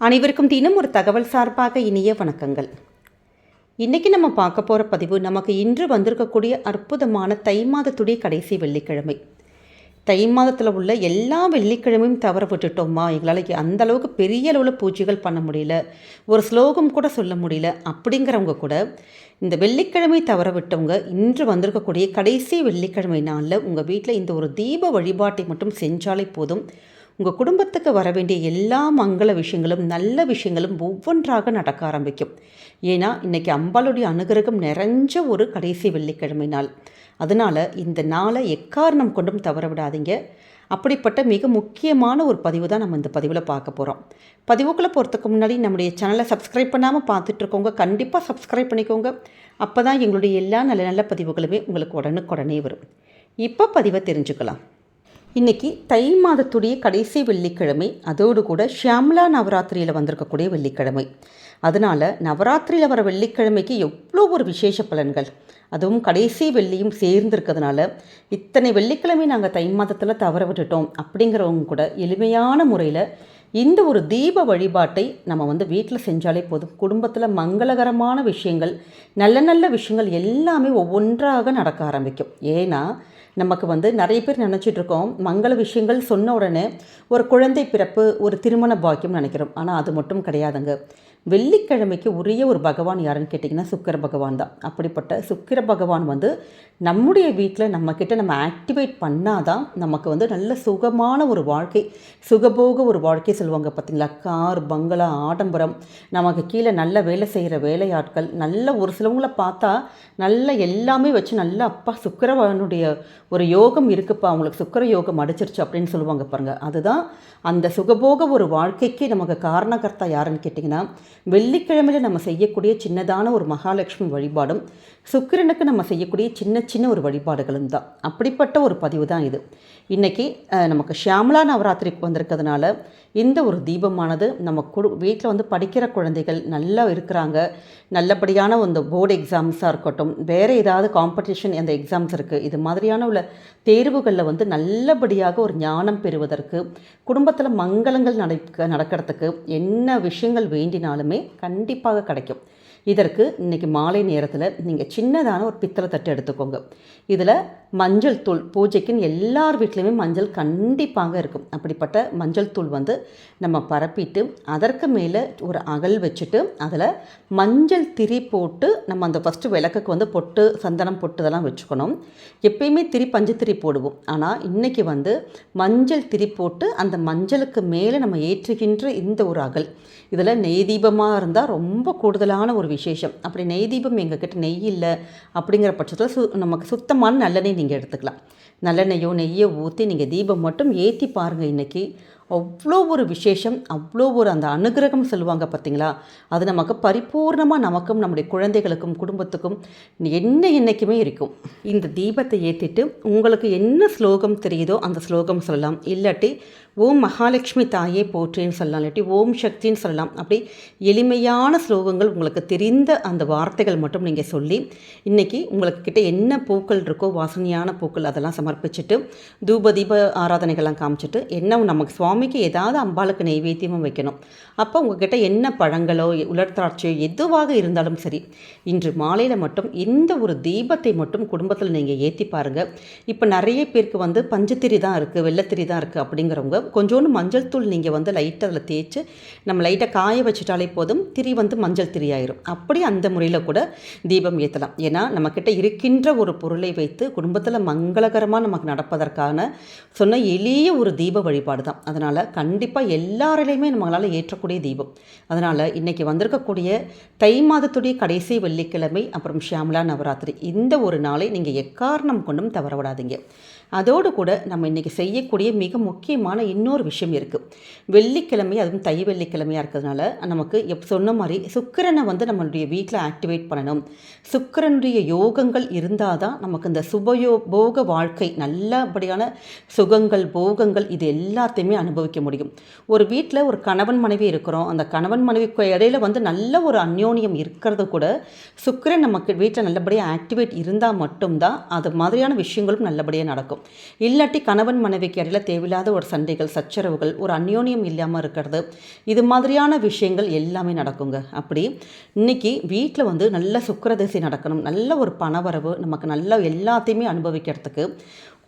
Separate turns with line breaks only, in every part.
அனைவருக்கும் தினம் ஒரு தகவல் சார்பாக இனிய வணக்கங்கள். இன்றைக்கி நம்ம பார்க்க போகிற பதிவு நமக்கு இன்று வந்திருக்கக்கூடிய அற்புதமான தை மாதத்துடைய கடைசி வெள்ளிக்கிழமை. தை மாதத்தில் உள்ள எல்லா வெள்ளிக்கிழமையும் தவற விட்டுட்டோமா? எங்களால் அந்த அளவுக்கு பெரிய அளவில் பூஜைகள் பண்ண முடியல. ஒரு ஸ்லோகம் கூட சொல்ல முடியல. அப்படிங்கிறவங்க கூட இந்த வெள்ளிக்கிழமை தவற விட்டவங்க இன்று வந்திருக்கக்கூடிய கடைசி வெள்ளிக்கிழமை நாளில் உங்கள் வீட்டில் இந்த ஒரு தீப வழிபாட்டை மட்டும் செஞ்சாலே போதும். உங்கள் குடும்பத்துக்கு வர வேண்டிய எல்லா மங்கள விஷயங்களும் நல்ல விஷயங்களும் ஒவ்வொன்றாக நடக்க ஆரம்பிக்கும். ஏன்னா இன்றைக்கி அம்பாளுடைய அனுகிரகம் நிறைஞ்ச ஒரு கடைசி வெள்ளிக்கிழமை நாள். அதனால் இந்த நாளை எக்காரணம் கொண்டும் தவற விடாதீங்க. அப்படிப்பட்ட மிக முக்கியமான ஒரு பதிவு தான் நம்ம இந்த பதிவில் பார்க்க போகிறோம் பதிவுக்குள்ளே போகிறதுக்கு முன்னாடி நம்முடைய சேனலை சப்ஸ்கிரைப் பண்ணாமல் பார்த்துட்ருக்கோங்க கண்டிப்பாக சப்ஸ்கிரைப் பண்ணிக்கோங்க. அப்போ தான் எங்களுடைய எல்லா நல்ல நல்ல பதிவுகளுமே உங்களுக்கு உடனுக்குடனே வரும். இப்போ பதிவை தெரிஞ்சுக்கலாம். இன்றைக்கி தை மாதத்துடைய கடைசி வெள்ளிக்கிழமை அதோடு கூட ஷியாம்லா நவராத்திரியில் வந்திருக்கக்கூடிய வெள்ளிக்கிழமை. அதனால் நவராத்திரியில் வர வெள்ளிக்கிழமைக்கு எவ்வளோ ஒரு விசேஷ பலன்கள். அதுவும் கடைசி வெள்ளியும் சேர்ந்துருக்கிறதுனால இத்தனை வெள்ளிக்கிழமை நாங்கள் தை மாதத்தில் தவற விட்டுட்டோம் அப்படிங்கிறவங்க கூட எளிமையான முறையில் இந்த ஒரு தீப வழிபாட்டை நம்ம வந்து வீட்டில் செஞ்சாலே போதும். குடும்பத்தில் மங்களகரமான விஷயங்கள் நல்ல நல்ல விஷயங்கள் எல்லாமே ஒவ்வொன்றாக நடக்க ஆரம்பிக்கும். ஏன்னா நமக்கு வந்து நிறைய பேர் நினச்சிட்டு இருக்கோம். மங்கள விஷயங்கள் சொன்ன உடனே ஒரு குழந்தை பிறப்பு ஒரு திருமண பாக்கியம் நினைக்கிறோம். ஆனால் அது மட்டும் கிடையாதுங்க. வெள்ளிக்கிழமைக்கு உரிய ஒரு பகவான் யாருன்னு கேட்டிங்கன்னா சுக்கர பகவான் தான். அப்படிப்பட்ட சுக்கிர பகவான் வந்து நம்முடைய வீட்டில் நம்மக்கிட்ட நம்ம ஆக்டிவேட் பண்ணால் தான் நமக்கு வந்து நல்ல சுகமான ஒரு வாழ்க்கை சுகபோக ஒரு வாழ்க்கை சொல்லுவாங்க பார்த்திங்களா? கார் பங்களா ஆடம்பரம் நமக்கு கீழே நல்ல வேலை செய்கிற வேலையாட்கள் நல்ல ஒரு சிலவங்கள பார்த்தா நல்ல எல்லாமே வச்சு நல்ல அப்பா சுக்கரவனுடைய ஒரு யோகம் இருக்குப்பா அவங்களுக்கு சுக்கர யோகம் அடிச்சிருச்சு அப்படின்னு சொல்லுவாங்க பாருங்கள் அதுதான் அந்த சுகபோக ஒரு வாழ்க்கைக்கு நமக்கு காரணகர்த்தா யாருன்னு கேட்டிங்கன்னா வெள்ளிக்கிழமையில் நம்ம செய்யக்கூடிய சின்னதான ஒரு மகாலட்சுமி வழிபாடும் சுக்கிரனுக்கு நம்ம செய்யக்கூடிய சின்ன சின்ன ஒரு வழிபாடுகளும் தான். அப்படிப்பட்ட ஒரு பதிவு தான் இது. இன்றைக்கி நமக்கு ஷியாமலா நவராத்திரிக்கு வந்திருக்கிறதுனால இந்த ஒரு தீபமானது நம்ம குடு வீட்டில் வந்து படிக்கிற குழந்தைகள் நல்லா இருக்கிறாங்க. நல்லபடியான அந்த போர்டு எக்ஸாம்ஸாக இருக்கட்டும் வேறு ஏதாவது காம்படிஷன் அந்த எக்ஸாம்ஸ் இருக்குது இது மாதிரியான உள்ள தேர்வுகளில் வந்து நல்லபடியாக ஒரு ஞானம் பெறுவதற்கு குடும்பத்தில் மங்களங்கள் நடக்க நடக்கிறதுக்கு என்ன விஷயங்கள் வேண்டினாலும் கண்டிப்பாக கிடைக்கும். இதற்கு இன்றைக்கி மாலை நேரத்தில் நீங்கள் சின்னதான ஒரு பித்தளை தட்டு எடுத்துக்கோங்க. இதில் மஞ்சள் தூள் பூஜைக்குன்னு எல்லார் வீட்லேயுமே மஞ்சள் கண்டிப்பாக இருக்கும். அப்படிப்பட்ட மஞ்சள் தூள் வந்து நம்ம பரப்பிட்டு அதற்கு மேலே ஒரு அகல் வச்சுட்டு அதில் மஞ்சள் திரி போட்டு நம்ம அந்த ஃபஸ்ட்டு விளக்குக்கு வந்து பொட்டு சந்தனம் பொட்டு இதெல்லாம் வச்சுக்கணும். எப்பயுமே திரி பஞ்சு திரி போடுவோம். ஆனால் இன்றைக்கி வந்து மஞ்சள் திரி போட்டு அந்த மஞ்சளுக்கு மேலே நம்ம ஏற்றுகின்ற இந்த ஒரு அகல். இதில் நெய் தீபமாக இருந்தால் ரொம்ப கூடுதலான ஒரு விசேஷம். அப்படி நெய் தீபம் எங்ககிட்ட நெய் இல்லை அப்படிங்கிற பட்சத்தில் சு நமக்கு சுத்தமான நல்லெண்ணெய் நீங்கள் எடுத்துக்கலாம். நல்லெண்ணெய்யோ நெய்யோ ஊற்றி நீங்கள் தீபம் மட்டும் ஏற்றி பாருங்கள் இன்றைக்கி அவ்வளோ ஒரு விசேஷம் அவ்வளோ ஒரு அந்த அனுகிரகம் சொல்லுவாங்க பார்த்தீங்களா? அது நமக்கு பரிபூர்ணமாக நமக்கும் நம்முடைய குழந்தைகளுக்கும் குடும்பத்துக்கும் என்ன என்றைக்குமே இருக்கும். இந்த தீபத்தை ஏற்றிட்டு உங்களுக்கு என்ன ஸ்லோகம் தெரியுதோ அந்த ஸ்லோகம் சொல்லலாம். இல்லாட்டி ஓம் மகாலட்சுமி தாயே போற்றேன்னு சொல்லலாம். இல்லாட்டி ஓம் சக்தின்னு சொல்லலாம். அப்படி எளிமையான ஸ்லோகங்கள் உங்களுக்கு தெரிந்த அந்த வார்த்தைகள் மட்டும் நீங்கள் சொல்லி இன்றைக்கி உங்களுக்கு கிட்டே என்ன பூக்கள் இருக்கோ வாசனையான பூக்கள் அதெல்லாம் சமர்ப்பிச்சுட்டு தூப தீப ஆராதனைகள்லாம் காமிச்சிட்டு என்ன நமக்கு சுவாமிக்கு ஏதாவது அம்பாளுக்கு நைவேத்தியமும் வைக்கணும். அப்போ உங்ககிட்ட என்ன பழங்களோ உலர்த்தாட்சியோ எதுவாக இருந்தாலும் சரி இன்று மாலையில் மட்டும் இந்த ஒரு தீபத்தை மட்டும் குடும்பத்தில் நீங்கள் ஏற்றி பாருங்கள் இப்போ நிறைய பேருக்கு வந்து பஞ்சத்திரி தான் இருக்குது வெள்ளத்திரி தான் இருக்குது அப்படிங்கிறவங்க கொஞ்சோண்டு மஞ்சள் தூள் நீங்கள் வந்து லைட்டாக அதில் தேய்ச்சி நம்ம லைட்டாக காய வச்சுட்டாலே போதும் திரி வந்து மஞ்சள் திரி ஆயிரும். அப்படி அந்த முறையில் கூட தீபம் ஏற்றலாம் ஏன்னா நம்மக்கிட்ட இருக்கின்ற ஒரு பொருளை வைத்து குடும்பத்தில் மங்களகரமாக நமக்கு நடப்பதற்கான சொன்ன எளிய ஒரு தீப வழிபாடு தான் அதனால் கண்டிப்பாக எல்லாரிலையுமே நம்மளால் ஏற்றக்கூடிய தீபம். அதனால் இன்றைக்கி வந்திருக்கக்கூடிய தை மாதத்துடைய கடைசி வெள்ளிக்கிழமை அப்புறம் ஷியாமலா நவராத்திரி இந்த ஒரு நாளை நீங்கள் எக்காரணம் கொண்டும் தவற விடாதீங்க அதோடு கூட நம்ம இன்றைக்கி செய்யக்கூடிய மிக முக்கியமான இன்னொரு விஷயம் இருக்குது வெள்ளிக்கிழமை அதுவும் தை வெள்ளிக்கிழமையாக இருக்கிறதுனால நமக்கு எப் சொன்ன மாதிரி சுக்கிரனை வந்து நம்மளுடைய வீட்டில் ஆக்டிவேட் பண்ணணும். சுக்கிரனுடைய யோகங்கள் இருந்தால் தான் நமக்கு இந்த சுபயோ போக வாழ்க்கை நல்லபடியான சுகங்கள் போகங்கள் இது எல்லாத்தையுமே அனுபவிக்க முடியும். ஒரு வீட்டில் ஒரு கணவன் மனைவி இருக்கிறோம். அந்த கணவன் மனைவிக்கு இடையில வந்து நல்ல ஒரு அந்யோன்யம் இருக்கிறது கூட சுக்கிரன் நமக்கு வீட்டில் நல்லபடியாக ஆக்டிவேட் இருந்தால் மட்டும்தான் அது மாதிரியான விஷயங்களும் நல்லபடியாக நடக்கும். இல்லாட்டி கணவன் மனைவிக்கு இடையில தேவையில்லாத ஒரு சண்டைகள் சச்சரவுகள் ஒரு அந்யோன்யம் இல்லாமல் இருக்கிறது. இது மாதிரியான விஷயங்கள் எல்லாமே நடக்குங்க. அப்படி இன்னைக்கு வீட்டில் வந்து நல்ல சுக்கரதிசை நடக்கணும். நல்ல ஒரு பணவரவு நமக்கு நல்ல எல்லாத்தையுமே அனுபவிக்கிறதுக்கு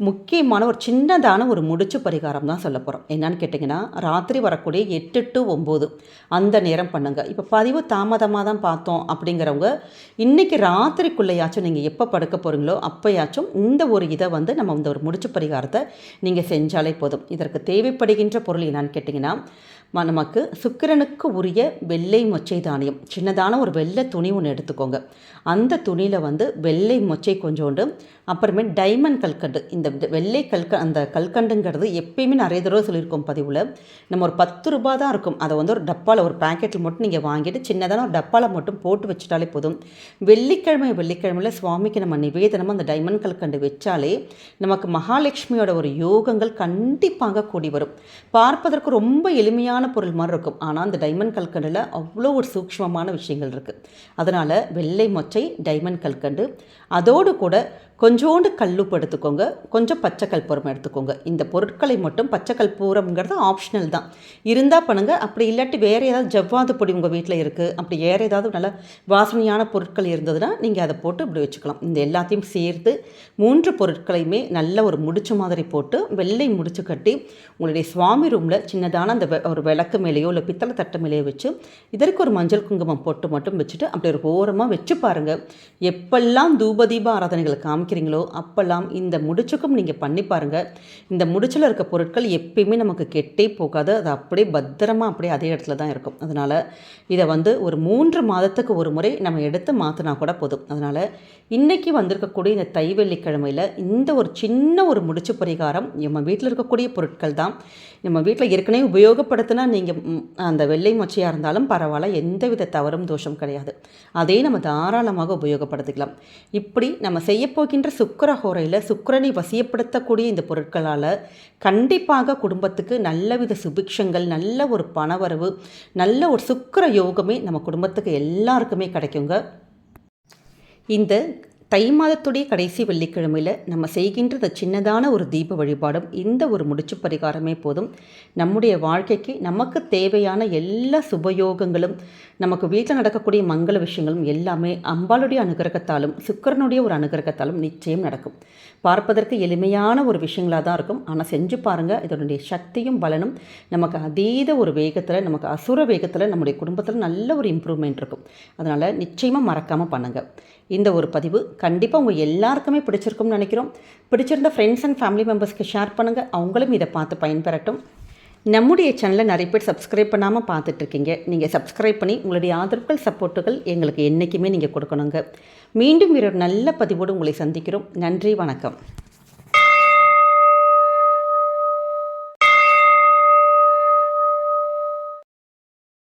முக்கியமான ஒரு சின்னதான ஒரு முடிச்சு பரிகாரம் தான் சொல்ல போகிறோம் என்னன்னு கேட்டிங்கன்னா ராத்திரி வரக்கூடிய எட்டு டு ஒம்பது. அந்த நேரம் பண்ணுங்கள் இப்போ பதிவு தாமதமாக தான் பார்த்தோம் அப்படிங்கிறவங்க இன்றைக்கி ராத்திரிக்குள்ளேயாச்சும் நீங்கள் எப்போ படுக்க போகிறீங்களோ அப்போயாச்சும் இந்த ஒரு இதை வந்து நம்ம இந்த ஒரு முடிச்சு பரிகாரத்தை நீங்கள் செஞ்சாலே போதும். இதற்கு தேவைப்படுகின்ற பொருள் என்னன்னு கேட்டிங்கன்னா நமக்கு சுக்கிரனுக்கு உரிய வெள்ளை மொச்சை தானியம். சின்னதான ஒரு வெள்ளை துணி ஒன்று எடுத்துக்கோங்க. அந்த துணியில் வந்து வெள்ளை மொச்சை கொஞ்சோண்டு அப்புறமே டைமண்ட் கல்கண்டு. இந்த வெள்ளை கல்க அந்த கல்கண்டுங்கிறது எப்பயுமே நிறைய தடவை சொல்லியிருக்கோம் பதிவில். நம்ம ஒரு பத்து ரூபா தான் இருக்கும். அதை வந்து ஒரு டப்பாவில் ஒரு பேக்கெட்டில் மட்டும் நீங்கள் வாங்கிட்டு சின்னதான ஒரு டப்பாவில் மட்டும் போட்டு வச்சுட்டாலே போதும். வெள்ளிக்கிழமை வெள்ளிக்கிழமையில் சுவாமிக்கு நம்ம நிவேதனமாக அந்த டைமண்ட் கல்கண்டு வச்சாலே நமக்கு மகாலட்சுமியோட ஒரு யோகங்கள் கண்டிப்பாக கூடி வரும். பார்ப்பதற்கு ரொம்ப எளிமையான பொருள் மாதிரி இருக்கும். ஆனால் அந்த டைமண்ட் கல்கண்டில் அவ்வளோ ஒரு சூக்ஷ்மமான விஷயங்கள் இருக்குது அதனால் வெள்ளை மொச்சை டைமண்ட் கல்கண்டு அதோடு கூட கொஞ்சோண்டு கல்லுப்பு எடுத்துக்கோங்க. கொஞ்சம் பச்சை கற்பூரம் எடுத்துக்கோங்க. இந்த பொருட்களை மட்டும் பச்சை கற்பூரம்ங்கிறது ஆப்ஷனல் தான். இருந்தால் பண்ணுங்க. அப்படி இல்லாட்டி வேறு ஏதாவது ஜவ்வாது பொடி உங்கள் வீட்டில் இருக்குது அப்படி வேறு ஏதாவது நல்ல வாசனையான பொருட்கள் இருந்ததுன்னா நீங்கள் அதை போட்டு இப்படி வச்சுக்கலாம். இந்த எல்லாத்தையும் சேர்த்து மூன்று பொருட்களையுமே நல்ல ஒரு முடிச்சு மாதிரி போட்டு வெள்ளை முடிச்சு கட்டி உங்களுடைய சுவாமி ரூமில் சின்னதான அந்த வெ- ஒரு விளக்கு மேலேயோ இல்லை பித்தளை தட்டு மேலேயோ வச்சு இதற்கு ஒரு மஞ்சள் குங்குமம் போட்டு மட்டும் வச்சுட்டு அப்படி ஒரு ஓரமாக வச்சு பாருங்கள் எப்பெல்லாம் தூபதீப ஆராதனைகளை காமிக்கிறீங்களோ அப்பெல்லாம் இந்த முடிச்சுக்கும் நீங்கள் பண்ணி பாருங்கள் இந்த முடிச்சில் இருக்க பொருட்கள் எப்பயுமே நமக்கு கெட்டே போகாது. அது அப்படியே பத்திரமாக அப்படியே அதே இடத்துல தான் இருக்கும். அதனால் இதை வந்து ஒரு மூன்று மாதத்துக்கு ஒரு முறை நம்ம எடுத்து மாற்றினா கூட போதும். அதனால் இன்றைக்கி வந்திருக்கக்கூடிய இந்த தை வெள்ளிக்கிழமையில் இந்த ஒரு சின்ன ஒரு முடிச்சு பரிகாரம் நம்ம வீட்டில் இருக்கக்கூடிய பொருட்கள் தான். நம்ம வீட்டில் ஏற்கனவே உபயோகப்படுத்தின நீங்கள் அந்த வெள்ளை மொச்சையாக இருந்தாலும் பரவாயில்ல எந்தவித தவறும் தோஷம் கிடையாது. அதே நம்ம தாராளமாக உபயோகப்படுத்திக்கலாம். இப்படி நம்ம செய்யப்போகின்ற சுக்கர ஹோரையில் சுக்கரனை வசியப்படுத்தக்கூடிய இந்த பொருட்களால் கண்டிப்பாக குடும்பத்துக்கு நல்ல வித சுபிக்ஷங்கள் நல்ல ஒரு பணவரவு நல்ல ஒரு சுக்கர யோகமே நம்ம குடும்பத்துக்கு எல்லாருக்குமே கிடைக்குங்க. இந்த தை மாதத்துடைய கடைசி வெள்ளிக்கிழமையில் நம்ம செய்கின்ற இந்த சின்னதான ஒரு தீப வழிபாடும் இந்த ஒரு முடிச்சு பரிகாரமே போதும். நம்முடைய வாழ்க்கைக்கு நமக்கு தேவையான எல்லா சுபயோகங்களும் நமக்கு வீட்டில் நடக்கக்கூடிய மங்கள விஷயங்களும் எல்லாமே அம்பாளுடைய அனுகிரகத்தாலும் சுக்கரனுடைய ஒரு அனுகிரகத்தாலும் நிச்சயம் நடக்கும். பார்ப்பதற்கு எளிமையான ஒரு விஷயங்களாக தான் இருக்கும். ஆனால் செஞ்சு பாருங்கள் இதனுடைய சக்தியும் பலனும் நமக்கு அதீத ஒரு வேகத்தில் நமக்கு அசுர வேகத்தில் நம்முடைய குடும்பத்தில் நல்ல ஒரு இம்ப்ரூவ்மெண்ட் இருக்கும். அதனால் நிச்சயமாக மறக்காமல் பண்ணுங்கள் இந்த ஒரு பதிவு கண்டிப்பாக உங்கள் எல்லாருக்குமே பிடிச்சிருக்கும்னு நினைக்கிறோம். பிடிச்சிருந்த ஃப்ரெண்ட்ஸ் அண்ட் ஃபேமிலி மெம்பர்ஸ்க்கு ஷேர் பண்ணுங்கள் அவங்களும் இதை பார்த்து பயன்பெறட்டும். நம்முடைய சேனலை நிறைய பேர் சப்ஸ்கிரைப் பண்ணாமல் பார்த்துட்ருக்கீங்க நீங்கள் சப்ஸ்கிரைப் பண்ணி உங்களுடைய ஆதரவுகள் சப்போர்ட்டுகள் எங்களுக்கு என்றைக்குமே நீங்கள் கொடுக்கணுங்க. மீண்டும் ஒரு நல்ல பதிவோடு உங்களை சந்திக்கிறோம். நன்றி வணக்கம்.